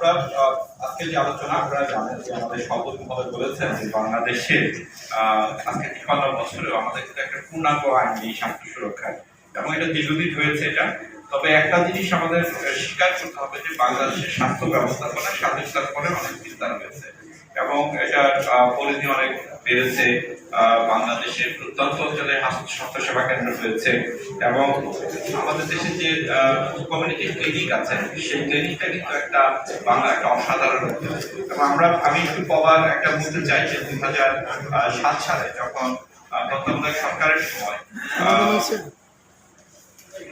আহ, আজকে যে আলোচনা আপনারা জানেন যে আমাদের বলেছেন যে বাংলাদেশে আজকে তিপ্পান্ন বছরেও আমাদের কিন্তু একটা পূর্ণাঙ্গ আইন নেই স্বাস্থ্য সুরক্ষায়। এবং এটা দীর্ঘদিন হয়েছে এটা। তবে একটা জিনিস আমাদের স্বীকার করতে হবে যে বাংলাদেশের স্বাস্থ্য ব্যবস্থাপনা স্বাধীনতার পরে অনেক বিস্তার হয়েছে এবং এটার পরিধি অনেক বেড়েছে বাংলাদেশের প্রত্যন্ত অঞ্চলে স্বাস্থ্য সেবা কেন্দ্র হয়েছে এবং আমাদের দেশে যে কমিউনিটি ক্লিনিক আছে সেই ক্লিনিকটা কিন্তু একটা বাংলা একটা অসাধারণ। এবং আমরা আমি একটু পবার একটা বলতে চাই যে দুই হাজার সাত সালে যখন তত্ত্বাবধায়ক সরকারের সময়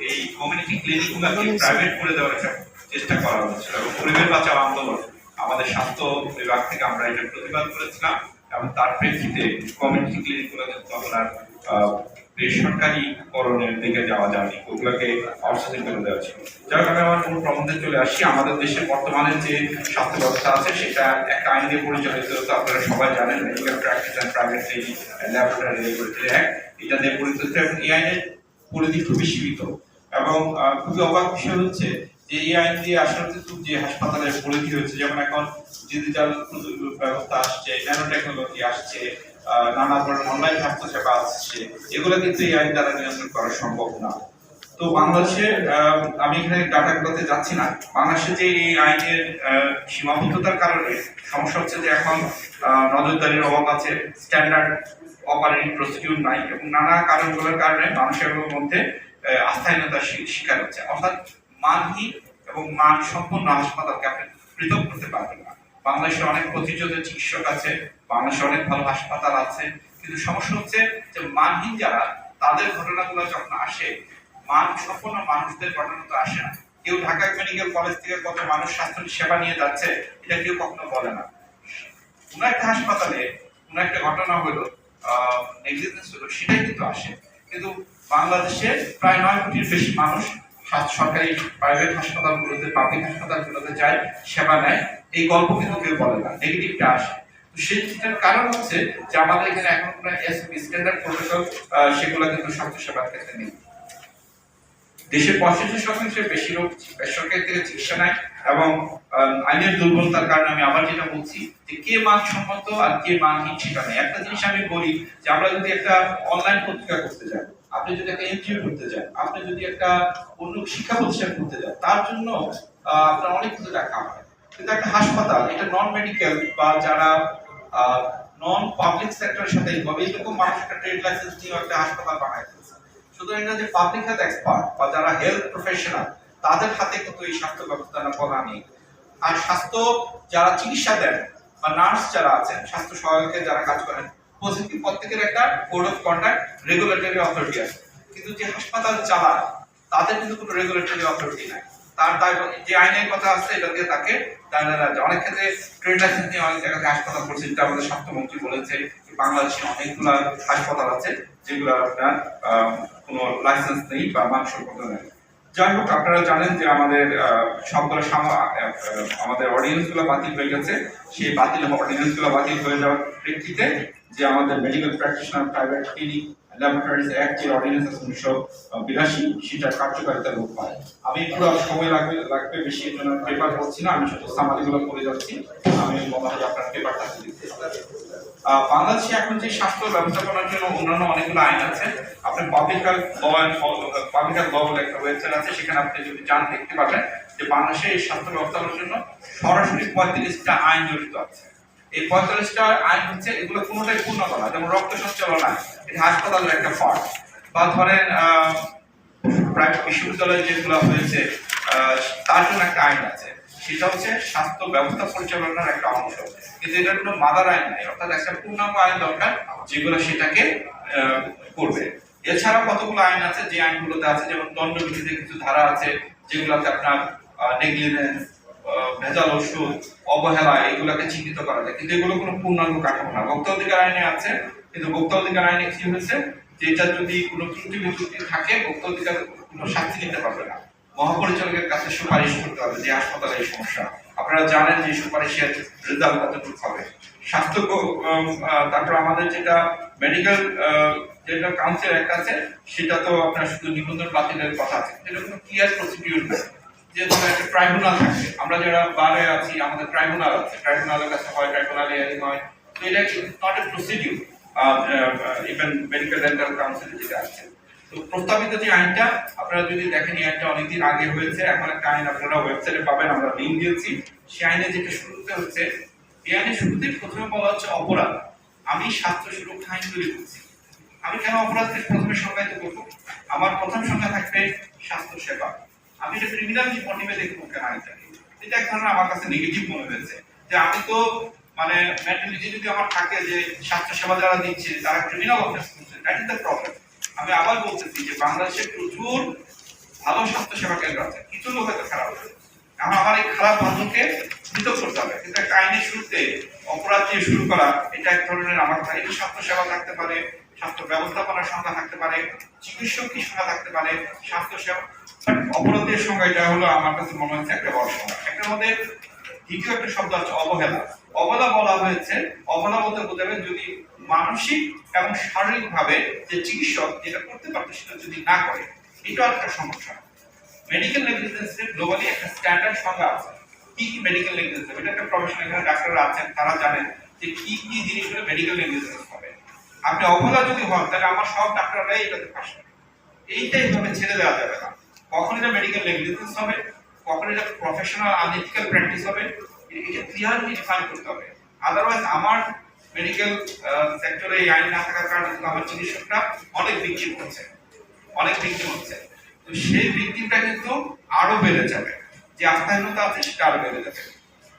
এই কমিউনিটি ক্লিনিকগুলোকে প্রাইভেট করে দেওয়ার একটা চেষ্টা করা হয়েছিল এবং পরিবেশ বাঁচাও আন্দোলন। আমাদের স্বাস্থ্য বিভাগ থেকে আমরা এটা প্রতিবাদ করেছিলাম এবং তার প্রেক্ষিতে কমিউনিটি ক্লিনিকগুলো কিন্তু আপনার আহ, বেসরকারি করণের দিকে যাওয়া যায়নি। ওগুলোকে অর্থনীতি করে দেওয়া ছিল যার কারণে আমার মূল প্রবন্ধে চলে আসি আমাদের দেশে বর্তমানে যে স্বাস্থ্য ব্যবস্থা আছে সেটা একটা আইনে পরিচালিত হতো আপনারা সবাই জানেন medical practice and private laboratory regulatory act এটা দিয়ে পরিচালিত এবং এই আইনের পরিধি খুবই সীমিত। এবং খুবই অবাক বিষয় হচ্ছে যে এই আইন দিয়ে আসলে যে হাসপাতালের পরিধি হচ্ছে যেমন এখন ডিজিটাল ব্যবস্থা আসছে ন্যানো টেকনোলজি আসছে নানা ধরনের অনলাইন স্বাস্থ্য সেবা আসছে, এগুলো কিন্তু এই আইন দ্বারা নিয়ন্ত্রণ করা সম্ভব না। তো বাংলাদেশে আমি এখানে ডাটাগুলোতে যাচ্ছি না। বাংলাদেশে যে এই আইনের সীমাবদ্ধতার কারণে সমস্যা হচ্ছে যে এখন নজরদারির অভাব আছে স্ট্যান্ডার্ড অপারেটিং প্রসিডিউর নাই এবং নানা কারণগুলোর কারণে মানুষের মধ্যে আস্থাহীনতার শিকার হচ্ছে। অর্থাৎ মানহীন এবং মান সম্পন্ন হাসপাতালকে আপনি পৃথক করতে পারবেন না। বাংলাদেশে অনেক প্রতিযোগিত চিকিৎসক আছে বাংলাদেশে অনেক ভালো হাসপাতাল আছে, কিন্তু সমস্যা হচ্ছে যে মানহীন যারা, তাদের ঘটনাগুলো যখন আসে মান সম্পন্ন মানুষদের ঘটনা তো আসে না। কেউ ঢাকা মেডিকেল কলেজ থেকে কত মানুষ স্বাস্থ্য সেবা নিয়ে যাচ্ছে, এটা কেউ কখনো বলে না। কোন একটা হাসপাতালে কোন একটা ঘটনা হলো নেগলিজেন্স হলো, সেটাই কিন্তু আসে। কিন্তু বাংলাদেশে প্রায় নয় কোটির বেশি মানুষ সরকারি প্রাইভেট হাসপাতালগুলোতে পাবলিক হাসপাতালগুলোতে যায়, সেবা নেয়। এই গল্প কিন্তু কেউ বলে না নেগেটিভটা আসে। সেটার কারণ হচ্ছে যে আমাদের এখানে এখন কোনো এসপি স্ট্যান্ডার্ড প্রোটোকল সেগুলো কিন্তু স্বাস্থ্য সেবার ক্ষেত্রে নেই। দেশের পঁয়ষট্টি শতাংশের বেশি লোক বেসরকারি থেকে চিকিৎসা নেয় এবং আইনের দুর্বলতার কারণে আমি আবার যেটা বলছি যে কে মানসম্মত আর কে মানহীন সেটা নেই। একটা জিনিস আমি বলি যে আমরা যদি একটা অনলাইন পত্রিকা করতে যাই আপনি যদি একটা এনজিও করতে যান, আপনি যদি একটা অন্য শিক্ষা প্রতিষ্ঠান করতে যান, তার জন্য আপনার অনেক কিছু টাকা হয়। কিন্তু একটা হাসপাতাল, এটা নন মেডিকেল বা যারা নন পাবলিক সেক্টরের সাথে ইনভলভ এইরকম মানুষ একটা ট্রেড লাইসেন্স নিয়ে একটা হাসপাতাল বানায় সুতরাং এটা যে পাবলিক হেলথ এক্সপার্ট বা যারা হেলথ প্রফেশনাল তাদের হাতে কিন্তু এই স্বাস্থ্য ব্যবস্থাটা বলা নেই। আর স্বাস্থ্য যারা চিকিৎসা দেন বা নার্স যারা আছেন, স্বাস্থ্য সহায়কের যারা কাজ করেন পজিটিভ প্রত্যেকের একটা code of conduct regulatory authority আছে। কিন্তু যে হাসপাতাল চালায়, তাদের কিন্তু কোনো রেগুলেটরি অথরিটি নাই। তার দায় যে আইনের কথা আছে, এটা দিয়ে তাকে দায় যায়। অনেক ক্ষেত্রে ট্রেড লাইসেন্স নিয়ে অনেক জায়গাতে হাসপাতাল করছে যেটা আমাদের স্বাস্থ্যমন্ত্রী বলেছে বাংলাদেশে অনেকগুলো হাসপাতাল আছে, যেগুলো আপনার কোনো লাইসেন্স নেই বা মানসম্পন্ন নেই। যাই হোক, আপনারা জানেন যে আমাদের সবগুলো আমাদের অর্ডিন্যান্সগুলো বাতিল হয়ে গেছে। সেই বাতিল অর্ডিন্যান্সগুলো বাতিল হয়ে যাওয়ার প্রেক্ষিতে যে আমাদের medical practitioner private clinic laboratories আছে উনিশশো বিরাশি, সেটা কার্যকারিতা পায়। আমি সময় লাগবে লাগবে বেশি পেপার না, আমি শুধু সামারিগুলো যাচ্ছি। আমি মনে হয় আপনার পেপারটা দিতে বাংলাদেশে এখন যে স্বাস্থ্য ব্যবস্থাপনার জন্য অন্যান্য অনেকগুলো আইন আছে আপনি public health law public health law বলে একটা ওয়েবসাইট আছে, সেখানে আপনি যদি যান, দেখতে পাবেন যে বাংলাদেশে স্বাস্থ্য ব্যবস্থাপনার জন্য সরাসরি পঁয়ত্রিশটা আইন জড়িত আছে। এই পঁয়তাল্লিশটা আইন হচ্ছে, এগুলো কোনোটাই পূর্ণতা না যেমন রক্ত সঞ্চালন, এটা হাসপাতালের একটা পার্ট বা ধরেন প্রাইভেট বিশ্ববিদ্যালয়ে যেগুলো হয়েছে তার জন্য একটা আইন আছে। সেটা হচ্ছে স্বাস্থ্য ব্যবস্থা পরিচালনার একটা অংশ। কিন্তু এটার কোনো মাদার আইন নাই, অর্থাৎ একটা পূর্ণাঙ্গ আইন দরকার যেগুলো সেটাকে করবে। এছাড়া কতগুলো আইন আছে? যে আইনগুলোতে আছে, যেমন দণ্ডবিধিতে কিছু ধারা আছে, যেগুলোতে আপনার নেগলিজেন্স ভেজাল ওষুধ, অবহেলা, এগুলোকে চিহ্নিত করা যায়। কিন্তু এগুলো কোনো পূর্ণাঙ্গ কাঠামো না। ভোক্তা অধিকার আইনে আছে, কিন্তু ভোক্তা অধিকার আইনে কি হয়েছে? যে এটা যদি কোনো ত্রুটি বিচ্যুতি থাকে, ভোক্তা অধিকার কোনো শাস্তি নিতে পারবে না। মহাপরিচালকের কাছে সুপারিশ করতে হবে যে হাসপাতালে এই সমস্যা। আপনারা জানেন যে সুপারিশের রেজাল্ট কতটুকু হবে। স্বাস্থ্য তারপর আমাদের যেটা মেডিকেল যেটা কাউন্সিল একটা আছে, সেটা তো আপনার শুধু নিবন্ধন বাতিলের কথা আছে। এটা কোনো ক্লিয়ার প্রসিডিউর নেই যে একটা ট্রাইব্যুনাল থাকে, আমরা যারা বারে আছি, আমাদের ট্রাইব্যুনাল আছে ট্রাইব্যুনালের কাছে হয় ট্রাইব্যুনাল হয়, তো এটা not a procedure even medical dental যেটা আছে। তো প্রস্তাবিত যে আইনটা, আপনারা যদি দেখেন এই আইনটা অনেকদিন আগে হয়েছে, এখন একটা আইন আপনারা ওয়েবসাইটে পাবেন, আমরা লিঙ্ক দিয়েছি। সেই আইনে যেটা শুরুতে হচ্ছে, এই আইনে শুরুতে প্রথমে বলা হচ্ছে অপরাধ। আমি স্বাস্থ্য সুরক্ষা আইন তৈরি করছি। আমি কেন অপরাধকে প্রথমে সংজ্ঞায়িত করব? আমার প্রথম সংজ্ঞা থাকবে স্বাস্থ্য সেবা। আমি এটা ক্রিমিনাল মোটিভে দেখব কেন আইনটাকে এটা এক ধরনের আমার কাছে নেগেটিভ মনে হয়েছে। যে আমি তো মানে মেন্টালিটি যদি আমার থাকে যে স্বাস্থ্য সেবা যারা দিচ্ছে, তারা ক্রিমিনাল অফেন্স করছে দ্যাট ইজ দ্য প্রবলেম আমি আবার বলতেছি যে বাংলাদেশে প্রচুর ভালো স্বাস্থ্য সেবা কেন্দ্র আছে। কিছু লোক হয়তো খারাপ আছে এখন আমার এই খারাপ ভালোকে পৃথক করতে হবে। কিন্তু একটা আইনের শুরুতে অপরাধ দিয়ে শুরু করা, এটা এক ধরনের আমার ভাই স্বাস্থ্য সেবা থাকতে পারে, স্বাস্থ্য ব্যবস্থাপনার সংখ্যা থাকতে পারে, চিকিৎসক কি সংখ্যা থাকতে পারে স্বাস্থ্য সেবা অপরাধের সংখ্যা এটা হলো আমার কাছে মনে হচ্ছে একটা বড় সংখ্যা একটার মধ্যে দ্বিতীয় একটা শব্দ আছে অবহেলা। অবহেলা বলা হয়েছে, অবহেলা বলতে বোঝাবে যদি মানসিক এবং শারীরিক ভাবে যে চিকিৎসক যেটা করতে পারতো সেটা যদি না করে এটা একটা সমস্যা। মেডিকেল নেগলিজেন্সের গ্লোবালি একটা স্ট্যান্ডার্ড সংজ্ঞা আছে। কি কি মেডিকেল নেগলিজেন্স এটা একটা প্রফেশনাল এখানে ডাক্তাররা আছেন, তারা জানেন যে কি কি জিনিসগুলো মেডিকেল নেগলিজেন্স হবে। আপনি অবহেলা যদি হন, তাহলে আমার সব ডাক্তাররাই এটাতে ফাঁসবে এইটাই ভাবে ছেড়ে দেওয়া যাবে না। কখন এটা মেডিকেল নেগলিজেন্স হবে। কখন এটা প্রফেশনাল আনএথিক্যাল প্র্যাকটিস হবে? এটা ক্লিয়ারলি ডিফাইন করতে হবে। আদারওয়াইজ আমার মেডিকেল সেক্টরে এই আইন না থাকার কারণে কিন্তু আমার চিকিৎসকরা অনেক ভিকটিম হচ্ছে। অনেক ভিকটিম হচ্ছে। তো সেই ভিকটিমটা কিন্তু আরও বেড়ে যাবে। যে আস্থাহীনতা আছে, সেটা আরও বেড়ে যাবে।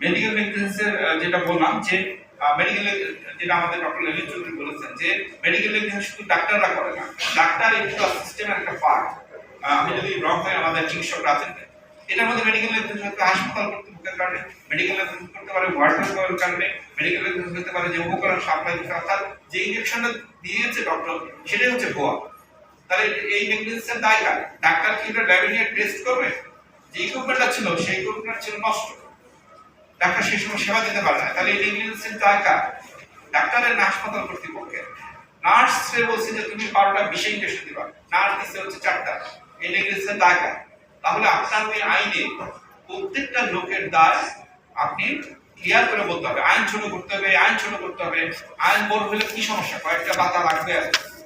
মেডিকেল নেগলিজেন্সের যেটা বললাম যে মেডিকেল যেটা আমাদের ডক্টর লেলিন চৌধুরী বলেছেন যে মেডিকেল নেগলিজেন্স শুধু ডাক্তাররা করে না। ডাক্তার একটু সিস্টেমের একটা পার্ট আমি যদি রং হয় আমাদের চিকিৎসকরা আছেন, এটার মধ্যে মেডিকেল হাসপাতাল কর্তৃপক্ষের কারণে মেডিকেল করতে পারে ওয়ার্ডের কারণে মেডিকেল হতে পারে যে উপকরণ সাপ্লাই দিতে অর্থাৎ যে ইনজেকশনটা দিয়েছে ডক্টর সেটাই হচ্ছে ভুয়া তাহলে এই নেগলিজেন্সের দায় কার ডাক্তার কি এটা ডায়াবেটিস টেস্ট করবে? যে ইকুইপমেন্টটা ছিল, সেই ইকুইপমেন্ট ছিল নষ্ট। ডাক্তার সেই সময় সেবা দিতে পারে না। তাহলে এই নেগলিজেন্সের দায় কার ডাক্তারের না হাসপাতাল কর্তৃপক্ষের। নার্স বলছে যে তুমি বারোটা বিশে ইঞ্জেকশন দিবা। নার্স দিচ্ছে হচ্ছে চারটা। নেগলিজেন্সের দায় তাহলে আপনার ওই আইনে প্রত্যেকটা লোকের দায় আপনি ক্লিয়ার করে বলতে হবে। আইন ছোট করতে হবে, আইন ছোট করতে হবে। আইন বড় হলে কি সমস্যা? কয়েকটা বাতা লাগবে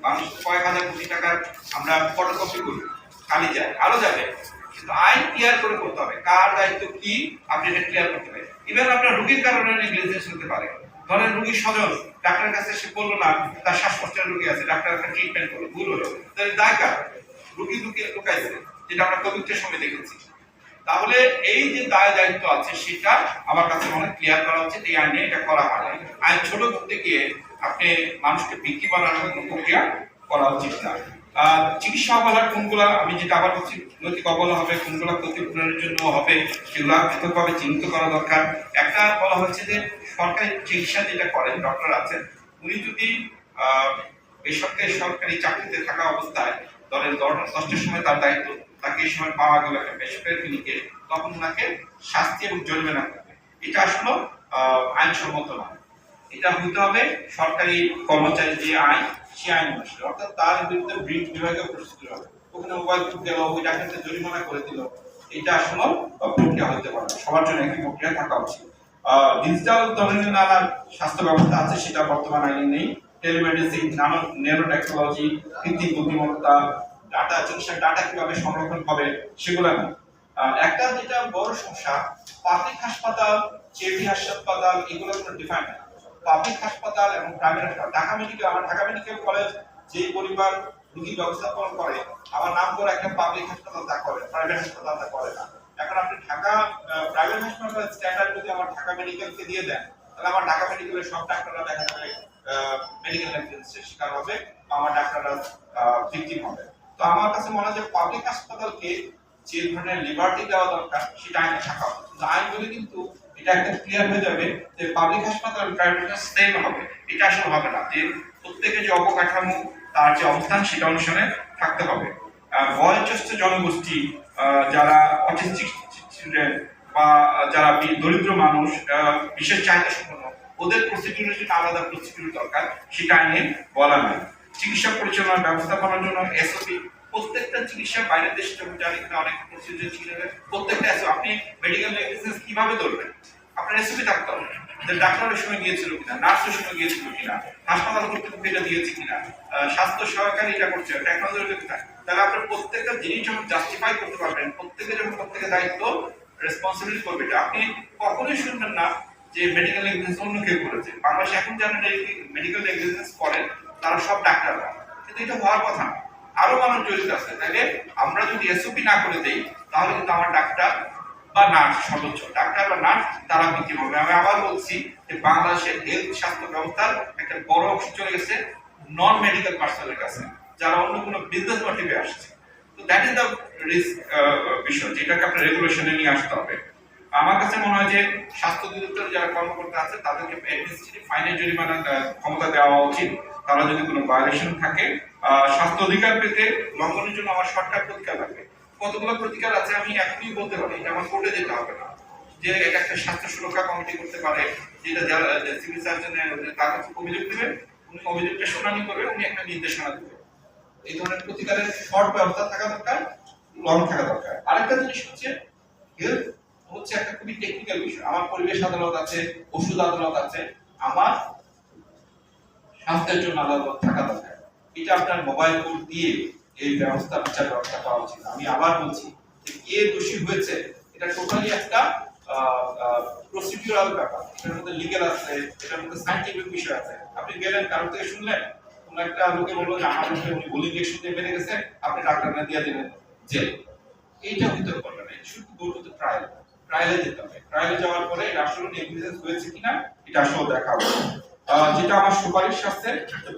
মানুষ কয়েক হাজার কোটি টাকার আমরা ফটোকপি করি। খালি যায়, আরও যাবে। কিন্তু আইন ক্লিয়ার করে করতে হবে। কার দায়িত্ব কি? আপনি এটা ক্লিয়ার করতে হবে ইভেন আপনার রোগীর কারণে নেগলিজেন্স হতে পারে। ধরেন রোগীর স্বজন, ডাক্তারের কাছে সে বলল না, তার শ্বাসকষ্টের রোগী আছে, ডাক্তার একটা ট্রিটমেন্ট করল, ভুল হলো। তাহলে দায় কার রোগী লুকিয়ে লুকাইছে, যেটা আমরা কোভিডের সময় দেখেছি। তাহলে এই যে দায় দায়িত্ব আছে, সেটা আমার কাছে মনে ক্লিয়ার করা উচিত, এই আইনে এটা করা হয়। আইন ছোট করতে গিয়ে আপনি মানুষকে বিক্রি বানানোর কোনো প্রক্রিয়া করা উচিত না। চিকিৎসা অবহেলার কোনগুলা, আমি যেটা আবার বলছি, নৈতিক অবহেলা হবে, কোনগুলা ক্ষতিপূরণের জন্য হবে, সেগুলা পৃথকভাবে চিহ্নিত করা দরকার। একটা বলা হচ্ছে যে সরকারি চিকিৎসা যেটা করেন ডক্টর আছেন, উনি যদি বেসরকারি সরকারি চাকরিতে থাকা অবস্থায় দলের দশ- দশটার সময় তার দায়িত্ব, তাকে এই সময় পাওয়া গেল একটা বেসরকারি ক্লিনিকে তখন ওনাকে শাস্তি এবং জরিমানা করবে। এটা আসলে আইনসম্মত না এটা হইতে হবে সরকারি কর্মচারী যে আইন, সে আইন অনুসারে। অর্থাৎ তার বিরুদ্ধে ব্রিজ বিভাগে প্রস্তুতি হবে। ওখানে মোবাইল ফোন গেল ওই ডাক্তারকে জরিমানা করে দিল। এটা আসলে প্রক্রিয়া হতে পারে। সবার জন্য একই প্রক্রিয়া থাকা উচিত। ডিজিটাল ধরনের নানা স্বাস্থ্য ব্যবস্থা আছে, সেটা বর্তমান আইনে নেই। টেলিমেডিসিন নানো ন্যানো টেকনোলজি কৃত্রিম বুদ্ধিমত্তা ডাটা চিকিৎসা ডাটা কীভাবে সংরক্ষণ হবে সেগুলো না একটা যেটা বড় সমস্যা পাবলিক হাসপাতাল চেভি হাসপাতাল, এগুলো কোনো ডিফাইন না। পাবলিক হাসপাতাল এবং প্রাইভেট হাসপাতাল, ঢাকা মেডিকেল আমার ঢাকা মেডিকেল কলেজ যে পরিবার রোগী ব্যবস্থাপন করে, আমার নাম করে একটা পাবলিক হাসপাতাল তা করে প্রাইভেট হাসপাতাল তা করে না। এখন আপনি ঢাকা প্রাইভেট হাসপাতাল স্ট্যান্ডার্ড যদি আমার ঢাকা মেডিকেলকে দিয়ে দেন, তাহলে আমার ঢাকা মেডিকেলের সব ডাক্তাররা দেখা যাবে মেডিকেল শিকার হবে, আমার ডাক্তাররা ভিকটিম হবে। তো আমার কাছে মনে হয় যে পাবলিক হাসপাতালকে যে ধরনের লিবার্টি দেওয়া দরকার, সেটা আইনে থাকা কিন্তু আইন বলে কিন্তু এটা একদম ক্লিয়ার হয়ে যাবে যে পাবলিক হাসপাতাল সেম হবে, এটা আসলে হবে না। যে প্রত্যেকের যে অবকাঠামো, তার যে অবস্থান, সেটা অনুসারে থাকতে হবে। বয়োজ্যেষ্ঠ জনগোষ্ঠী যারা অটিস্টিক বা যারা দরিদ্র মানুষ বিশেষ চাহিদা সম্পন্ন ওদের প্রসিডিউরের জন্য আলাদা প্রসিডিউর দরকার, সেটা আইনে বলা নাই। চিকিৎসা পরিচালনা ব্যবস্থাপনার জন্য এসওপি প্রত্যেকটা চিকিৎসা বাইরের দেশে যখন জানি কিনা অনেক প্রসিডিউর ছিল, প্রত্যেকটা আপনি মেডিকেল লাইসেন্স কীভাবে ধরবেন? আপনার রেসিপি থাকতে হবে। ডাক্তারের গিয়েছিল কিনা, নার্সের গিয়েছিল কিনা, হাসপাতাল কর্তৃপক্ষ এটা দিয়েছে কিনা স্বাস্থ্য সহকারী এটা করছে কিনা তাহলে আপনার প্রত্যেকটা জিনিস যখন জাস্টিফাই করতে পারবেন যখন প্রত্যেকের দায়িত্ব রেসপন্সিবিলিটি করবে আপনি কখনোই শুনবেন না। যে মেডিকেল অন্য কেউ করেছে। এখন মেডিকেল তারা সব ডাক্তাররা। কিন্তু এটা হওয়ার কথা না। আরও মানুষ জড়িত আছে। তাহলে আমরা যদি এসওপি না করে দেই, তাহলে কিন্তু আমার ডাক্তার বা নার্স ডাক্তার বা নার্স, তারা বিক্রি হবে। আমি আবার বলছি যে বাংলাদেশের হেলথ স্বাস্থ্য ব্যবস্থার একটা বড় অংশ চলে গেছে নন মেডিকেল পার্সনের কাছে, যারা অন্য কোনো বিজনেস মোটিভে আসছে। তো দ্যাট ইজ দ্য রিস্ক বিষয়, যেটাকে আপনার রেগুলেশনে নিয়ে আসতে হবে। আমার কাছে মনে হয় যে স্বাস্থ্য অধিদপ্তর যারা কর্মকর্তা আছে, তাদেরকে অ্যাডমিনিস্ট্রেটিভ ফাইনের জরিমানা ক্ষমতা দেওয়া উচিত। তারা যদি কোনো ভায়োলেশন থাকে স্বাস্থ্য অধিকার পেতে লঙ্ঘনের জন্য আমার সরকার প্রতিকার লাগবে। কতগুলো প্রতিকার আছে আমি এখনই বলতে পারি, এটা আমার কোর্টে যেতে হবে না। যে এটা একটা স্বাস্থ্য সুরক্ষা কমিটি করতে পারে, যেটা যারা সিভিল সার্জনের তার কাছে অভিযোগ দেবে, উনি অভিযোগটা শুনানি করবে, উনি একটা নির্দেশনা দেবে। এই ধরনের প্রতিকারের শর্ট ব্যবস্থা থাকা দরকার লং থাকা দরকার। আরেকটা জিনিস হচ্ছে হেলথ হচ্ছে একটা খুবই টেকনিক্যাল বিষয়। আমার পরিবেশ আদালত আছে, ওষুধ আদালত আছে, আমার স্বাস্থ্যের জন্য আদালত থাকা দরকার। এটা আপনার মোবাইল কোড দিয়ে এই ব্যবস্থা, বিচার ব্যবস্থা করা উচিত। আমি আবার বলছি যে কে দোষী হয়েছে, এটা টোটালি একটা প্রসিডিউরাল ব্যাপার। এটার মধ্যে লিগেল আছে, এটার মধ্যে সাইন্টিফিক বিষয় আছে। আপনি গেলেন, কারোর থেকে শুনলেন? কোন একটা লোকে বলল যে, আমার লোকে উনি দিয়ে বেড়ে গেছে আপনি ডাক্তার না দিয়ে দিলেন, জেল। এইটা না শুধু গো টু দ্য ট্রায়াল ট্রায়ালে যেতে হবে। ট্রায়ালে যাওয়ার পরে এটা আসলে নেগলিজেন্স হয়েছে কিনা, এটা আসলে দেখা হবে যেটা আমার সুপারিশ আছে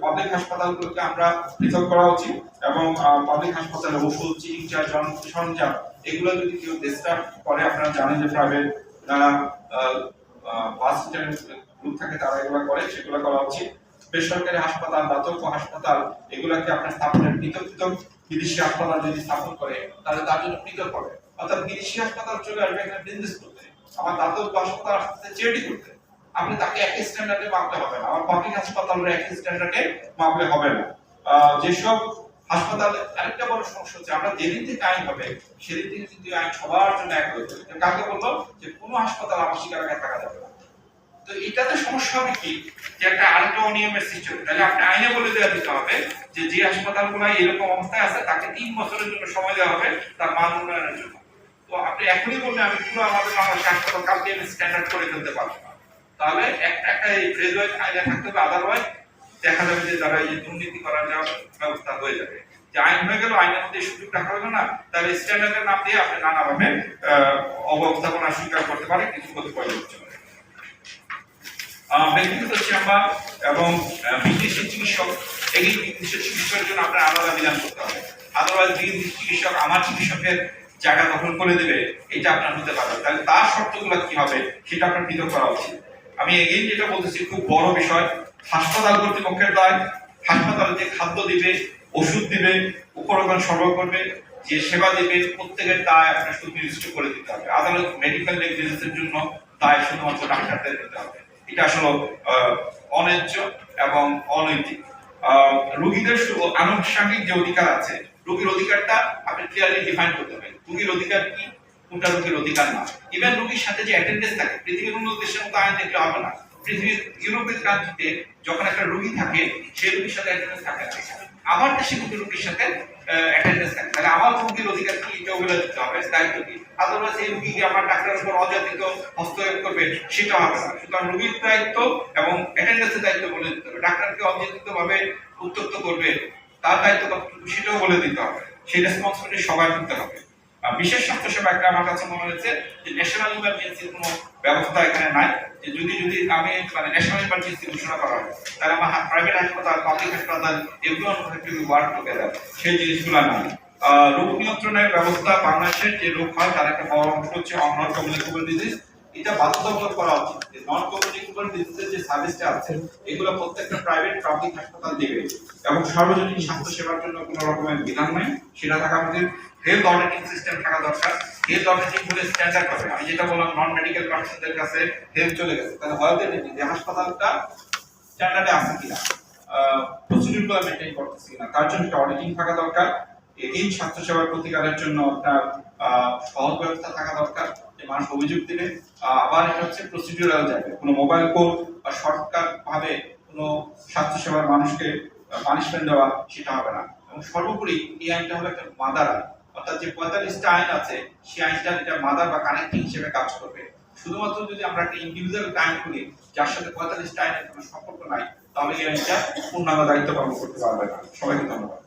পাবলিক হাসপাতালগুলোকে আমরা পৃথক করা উচিত এবং পাবলিক হাসপাতালে ওষুধ, চিকিৎসা যন্ত্র সরঞ্জাম এগুলো যদি কেউ ডিস্টার্ব করে, আপনারা জানেন যে প্রাইভেট যারা বাস গ্রুপ থাকে, তারা এগুলো করে, সেগুলো করা উচিত। বেসরকারি হাসপাতাল, দাতব্য হাসপাতাল, এগুলাকে আপনার স্থাপনের পৃথক পৃথক বিদেশি হাসপাতাল যদি স্থাপন করে, তাহলে তার জন্য পৃথক হবে। অর্থাৎ হাসপাতাল চলে আসবে, এখানে বিজনেস করতে। আমার দাতব্য হাসপাতাল আসতে চেয়ারি করতে। আপনি তাকে একই স্ট্যান্ডার্ডে মাপলে হবে না। আমার পাবলিক হাসপাতালের একই স্ট্যান্ডার্ডে মাপলে হবে না। যেসব হাসপাতালে, আরেকটা বড় সমস্যা হচ্ছে, আমরা যেদিন থেকে আইন হবে, সেদিন থেকে কিন্তু আইন সবার জন্য এক কাকে বলল যে কোনো হাসপাতাল আবাসিক যাবে না। তো এটাতে সমস্যা হবে কি? যে একটা আরেকটা অনিয়মের তাহলে আপনি আইনে বলে দেওয়া দিতে হবে যে যে হাসপাতালগুলো এরকম অবস্থায় আছে, তাকে তিন বছরের জন্য সময় দেওয়া হবে তার মান উন্নয়নের জন্য। তো আপনি এখনই বললে আমি পুরো আমাদের বাংলাদেশ হাসপাতাল কালকে আমি স্ট্যান্ডার্ড করে ফেলতে পারব তাহলে একটা একটা এই ফ্রেজওয়াইজ আইনে থাকতে হবে আদারওয়াইজ দেখা যাবে যে যারা এই দুর্নীতি করার ব্যবস্থা হয়ে যাবে। যে আইন হয়ে গেল আইনের মধ্যে সুযোগ রাখা হলো না তাহলে স্ট্যান্ডার্ডের নাম দিয়ে আপনি নানাভাবে অব্যবস্থাপনা স্বীকার করতে পারে কিছু চলে আহ, ব্যক্তিগত চেম্বার এবং বিদেশি চিকিৎসক এই বিদেশি চিকিৎসকের জন্য আপনার আলাদা বিধান করতে হবে। আদারওয়াইজ বিদেশি চিকিৎসক আমার চিকিৎসকের জায়গা দখল করে দেবে, এটা আপনার হতে পারবে তাহলে তার শর্তগুলো কি হবে, সেটা আপনার পৃথক করা উচিত। আমি এগেইন যেটা বলতেছি, খুব বড় বিষয়, হাসপাতাল কর্তৃপক্ষের দায়। হাসপাতালে যে খাদ্য দিবে, ওষুধ দিবে উপকরণ সরবরাহ করবে, যে সেবা দিবে, প্রত্যেকের দায় আপনার সুনির্দিষ্ট করে দিতে হবে। আদালত মেডিকেল নেগলিজেন্সের জন্য দায় শুধুমাত্র ডাক্তারদের দিতে হবে। এটা আসলে অন্যায্য এবং অনৈতিক। রোগীদের আনুষঙ্গিক যে অধিকার আছে রোগীর অধিকারটা আপনি ক্লিয়ারলি ডিফাইন করতে হবে রোগীর অধিকার কি? কোনটা রোগীর অধিকার না? ইভেন রোগীর সাথে যে অ্যাটেন্ডেন্স থাকে, পৃথিবীর অন্য দেশের মতো আইন দেখলে হবে না। পৃথিবীর ইউরোপের কান্ট্রিতে যখন একটা রোগী থাকে, সেই রোগীর সাথে অ্যাটেন্ডেন্স থাকে আমার দেশে কিন্তু রোগীর সাথে অ্যাটেন্ডেন্স থাকে। তাহলে আমার রোগীর অধিকার কি? এটা ওগুলো দিতে হবে দায়িত্ব কি? আদারওয়াইজ এই রোগী আমার ডাক্তারের উপর অযাচিত, হস্তক্ষেপ করবে, সেটা হবে না। সুতরাং রোগীর দায়িত্ব এবং অ্যাটেন্ডেন্সের দায়িত্ব বলে দিতে হবে। ডাক্তারকে অযাচিত ভাবে উত্তক্ত করবে তার দায়িত্ব কতটুকু সেটাও বলে দিতে হবে। সেই রেসপন্সিবিলিটি সবাই নিতে হবে। বিশেষ স্বাস্থ্য সেবা একটা আমার কাছে মনে হয়েছে যে ন্যাশনাল ইমার্জেন্সির কোনো ব্যবস্থা এখানে নাই। যে যদি যদি আমি মানে ন্যাশনাল ইমার্জেন্সি ঘোষণা করা হয়, তাহলে আমার প্রাইভেট হাসপাতাল পাবলিক হাসপাতাল এগুলো ওয়ার্ক টুগেদার সেই জিনিসগুলো নাই। রোগ নিয়ন্ত্রণের ব্যবস্থা বাংলাদেশের যে রোগ হয়, তার একটা বড় অংশ হচ্ছে অনর কমিউনিকেবল ডিজিজ এটা বাধ্যতামূলক করা উচিত যে নন কমিউনিকেবল ডিজিজের যে সার্ভিসটা আছে, এগুলো প্রত্যেকটা প্রাইভেট পাবলিক হাসপাতাল দিবে। এবং সর্বজনীন স্বাস্থ্য সেবার জন্য কোনো রকমের বিধান নাই, সেটা থাকা আমাদের হেলথ অডিটিং সিস্টেম থাকা দরকার। হেলথ অডিটিং হলে স্ট্যান্ডার্ড হবে। আমি যেটা বললাম নন মেডিকেল পার্সনদের কাছে হেলথ চলে গেছে। তাহলে হয়তো যে হাসপাতালটা স্ট্যান্ডার্ডে আছে কিনা। প্রসিডিউরগুলো মেনটেন করতেছে কিনা। তার জন্য একটা অডিটিং থাকা দরকার। এই স্বাস্থ্যসেবার প্রতিকারের জন্য একটা সহজ ব্যবস্থা থাকা দরকার। মানুষ অভিযোগ দিলে আবার এটা হচ্ছে প্রসিডিউরাল যাবে। কোনো মোবাইল কোড বা শর্টকাট ভাবে কোনো স্বাস্থ্যসেবার মানুষকে পানিশমেন্ট দেওয়া সেটা হবে না। এবং সর্বোপরি এই আইনটা হলো একটা মাদার আইন। অর্থাৎ যে পঁয়তাল্লিশটা আইন আছে, সেই আইনটা এটা মাদার বা কানেক্টিং হিসেবে কাজ করবে। শুধুমাত্র যদি আমরা একটা ইন্ডিভিজুয়াল আইন করি, যার সাথে পঁয়তাল্লিশটা আইনের কোনো সম্পর্ক নাই, তাহলে এই আইনটা পূর্ণাঙ্গ দায়িত্ব পালন করতে পারবে না। সবাইকে ধন্যবাদ।